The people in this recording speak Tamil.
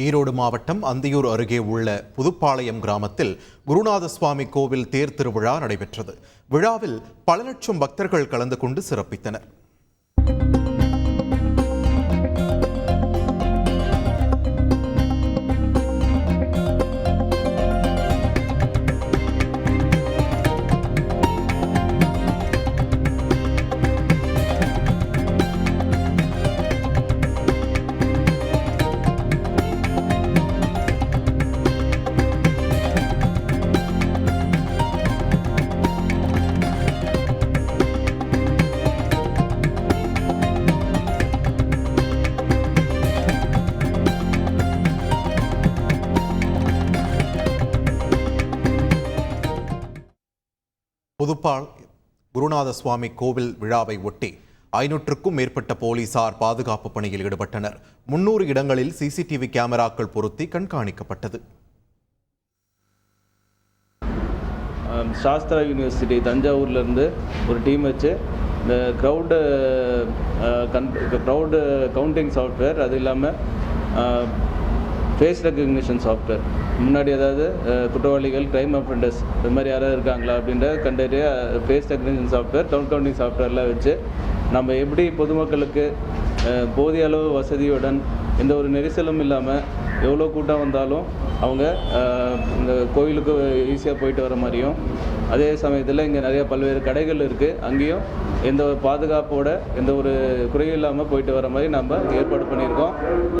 ஈரோடு மாவட்டம் அந்தியூர் அருகே உள்ள புதுப்பாளையம் கிராமத்தில் குருநாத சுவாமி கோவில் தேர் திருவிழா நடைபெற்றது. விழாவில் பல லட்சம் பக்தர்கள் கலந்து கொண்டு சிறப்பித்தனர். புதுப்பாள் குருநாத சுவாமி கோவில் விழாவை ஒட்டி ஐநூற்றுக்கும் மேற்பட்ட போலீசார் பாதுகாப்பு பணியில் ஈடுபட்டனர். முன்னூறு இடங்களில் சிசிடிவி கேமராக்கள் பொருத்தி கண்காணிக்கப்பட்டது. சாஸ்திரா யூனிவர்சிட்டி தஞ்சாவூர்லேருந்து ஒரு டீம் வச்சு இந்த க்ரௌடு கன் க்ரௌடு கவுண்டிங் சாஃப்ட்வேர் அது இல்லாமல் ஃபேஸ் ரெக்கக்னிஷன் சாஃப்ட்வேர் முன்னாடி ஏதாவது குற்றவாளிகள் க்ரைம் அஃபெண்டர்ஸ் இது மாதிரி யாராவது இருக்காங்களா அப்படின்ற கண்டறிய face recognition software down counting சாஃப்ட்வேர்லாம் வச்சு நம்ம எப்படி பொதுமக்களுக்கு போதிய அளவு வசதியுடன் எந்த ஒரு நெரிசலும் இல்லாமல் எவ்வளோ கூட்டம் வந்தாலும் அவங்க இந்த கோயிலுக்கு ஈஸியாக போயிட்டு வர மாதிரியும் அதே சமயத்தில் இங்கே நிறைய பல்வேறு கடைகள் இருக்குது அங்கேயும் எந்த ஒரு பாதுகாப்போட எந்த ஒரு குறையும் இல்லாமல் போயிட்டு வர மாதிரி நம்ம ஏற்பாடு பண்ணியிருக்கோம்.